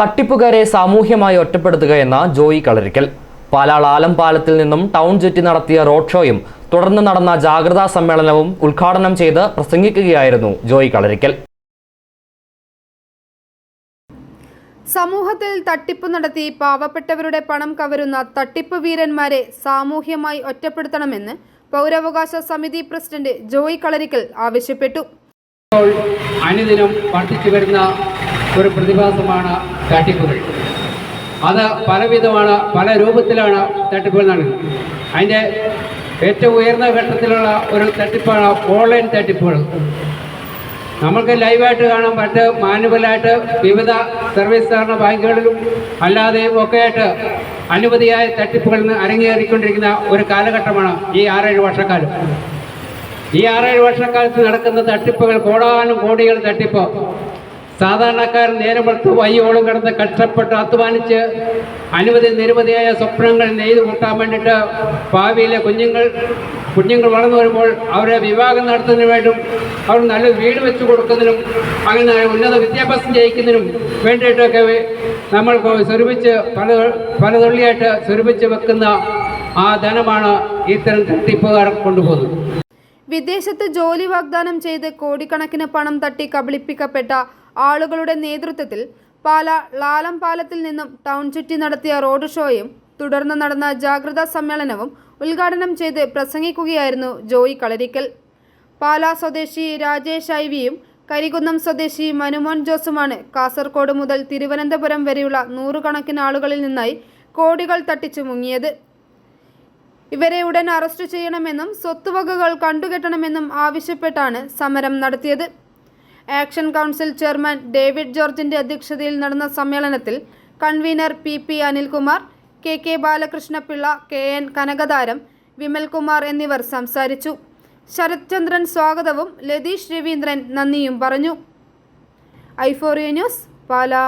തട്ടിപ്പുകാരെ സാമൂഹ്യമായി ഒറ്റപ്പെടുത്തുക എന്ന ജോയി കളരിക്കൽ. പാലാൾ ആലംപാലത്തിൽ നിന്നും ടൗൺ ചുറ്റി നടത്തിയ റോഡ് ഷോയും തുടർന്ന് നടന്ന ജാഗ്രതാ സമ്മേളനവും ഉദ്ഘാടനം ചെയ്ത് പ്രസംഗിക്കുകയായിരുന്നു ജോയി കളരിക്കൽ. സമൂഹത്തിൽ തട്ടിപ്പ് നടത്തി പാവപ്പെട്ടവരുടെ പണം കവരുന്ന തട്ടിപ്പ് വീരന്മാരെ സാമൂഹ്യമായി ഒറ്റപ്പെടുത്തണമെന്ന് പൗരാവകാശ സമിതി പ്രസിഡന്റ് ജോയി കളരിക്കൽ ആവശ്യപ്പെട്ടു. അനുദിനം വർദ്ധിച്ചു വരുന്ന ഒരു പ്രതിഭാസമാണ് തട്ടിപ്പുകൾ. അത് പലവിധമാണ് പല രൂപത്തിലാണ് തട്ടിപ്പുകൾ നടക്കുന്നത്. അതിന്റെ ഏറ്റവും ഉയർന്ന ഘട്ടത്തിലുള്ള ഒരു തട്ടിപ്പാണ് ഓൺലൈൻ തട്ടിപ്പുകൾ. നമ്മൾക്ക് ലൈവായിട്ട് കാണാൻ പറ്റ് മാനുവലായിട്ട് വിവിധ സർവീസ് സഹകരണ ബാങ്കുകളിലും അല്ലാതെയും ഒക്കെയായിട്ട് അനവധിയായ തട്ടിപ്പുകൾ നിന്ന് അരങ്ങേറിക്കൊണ്ടിരിക്കുന്ന ഒരു കാലഘട്ടമാണ് ഈ ആറേഴ് വർഷക്കാലം. ഈ ആറേഴ് വർഷക്കാലത്ത് നടക്കുന്ന തട്ടിപ്പുകൾ കോടാനും കോടികൾ തട്ടിപ്പ്. സാധാരണക്കാരൻ നേരം വെളുത്ത് വയ്യോളം കിടന്ന് കഷ്ടപ്പെട്ട് അധ്വാനിച്ച് അനവധി നിരവധിയായ സ്വപ്നങ്ങൾ നെയ്ത് കൂട്ടാൻ വേണ്ടിയിട്ട് ഭാവിയിലെ കുഞ്ഞുങ്ങൾ കുഞ്ഞുങ്ങൾ വളർന്നു വരുമ്പോൾ അവരെ വിവാഹം നടത്തുന്നതിന് വേണ്ടും അവർ നല്ല വീട് വെച്ചു കൊടുക്കുന്നതിനും അങ്ങനെ ഉന്നത വിദ്യാഭ്യാസം ചെയ്യിക്കുന്നതിനും വേണ്ടിയിട്ടൊക്കെ നമ്മൾ സ്വരൂപിച്ച് പല പലതുള്ളിയായിട്ട് സ്വരൂപിച്ച് വെക്കുന്ന ആ ധനമാണ് ഇത്തരം തട്ടിപ്പുകാർ കൊണ്ടുപോകുന്നത്. വിദേശത്ത് ജോലി വാഗ്ദാനം ചെയ്ത് കോടിക്കണക്കിന് പണം തട്ടി കബളിപ്പിക്കപ്പെട്ട ആളുകളുടെ നേതൃത്വത്തിൽ പാല ലാലം പാലത്തിൽ നിന്നും ടൗൺ ചുറ്റി നടത്തിയ റോഡ് ഷോയും തുടർന്ന് നടന്ന ജാഗ്രതാ സമ്മേളനവും ഉദ്ഘാടനം ചെയ്ത് പ്രസംഗിക്കുകയായിരുന്നു ജോയി കളരിക്കൽ. പാല സ്വദേശി രാജേഷ് ഐവിയും കരികുന്നം സ്വദേശി മനുമോൻ ജോസുമാണ് കാസർഗോഡ് മുതൽ തിരുവനന്തപുരം വരെയുള്ള നൂറുകണക്കിന് ആളുകളിൽ നിന്നായി കോടികൾ തട്ടിച്ചു മുങ്ങിയത്. ഇവരെ ഉടൻ അറസ്റ്റ് ചെയ്യണമെന്നും സ്വത്തുവകകൾ കണ്ടുകെട്ടണമെന്നും ആവശ്യപ്പെട്ടാണ് സമരം നടത്തിയത്. ആക്ഷൻ കൗൺസിൽ ചെയർമാൻ ഡേവിഡ് ജോർജിന്റെ അധ്യക്ഷതയിൽ നടന്ന സമ്മേളനത്തിൽ convener P P Anilkumar K K Balakrishna Pillai K N Kanakatharam Vimalkumar എന്നിവർ സംസാരിച്ചു. ശരത്ചന്ദ്രൻ സ്വാഗതവും ലതീഷ് രവീന്ദ്രൻ നന്ദിയും പറഞ്ഞു. ഐഫോറിയ ന്യൂസ് പാലാ.